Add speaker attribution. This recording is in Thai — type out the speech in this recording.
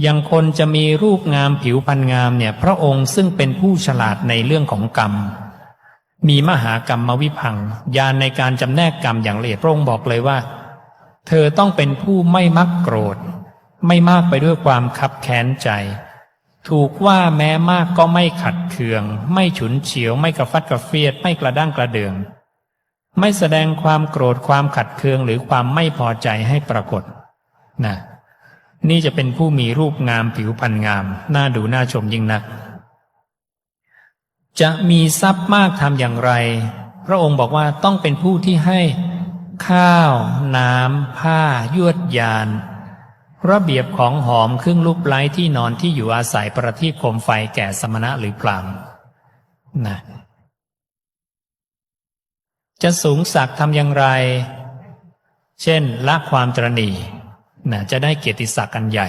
Speaker 1: อย่างคนจะมีรูปงามผิวพรรณงามเนี่ย พระองค์ซึ่งเป็นผู้ฉลาดในเรื่องของกรรม มีมหากรรมวิพังค์ญาณในการจำแนกกรรมอย่างละเอียดพระองค์บอกเลยว่า เธอต้องเป็นผู้ไม่มักโกรธ ไม่มากไปด้วยความคับแค้นใจ ถูกว่าแม้มากก็ไม่ขัดเคือง ไม่ฉุนเฉียว ไม่กระฟัดกระเฟียด ไม่กระด้างกระเดืองไม่แสดงความโกรธความขัดเคืองหรือความไม่พอใจให้ปรากฏนะ นี่จะเป็นผู้มีรูปงามผิวพรรณงาม น่าดูน่าชมยิ่งนัก จะมีทรัพย์มากทำอย่างไร พระองค์บอกว่าต้องเป็นผู้ที่ให้ข้าว น้ำ ผ้า ยวดยาน ระเบียบของหอมเครื่องลูกไล้ที่นอนที่อยู่อาศัยประทีปโคมไฟแก่สมณะหรือพรามนะจะสูงสักทำอย่างไร เช่นละความตรณี นะจะได้เกียรติศักดิ์กันใหญ่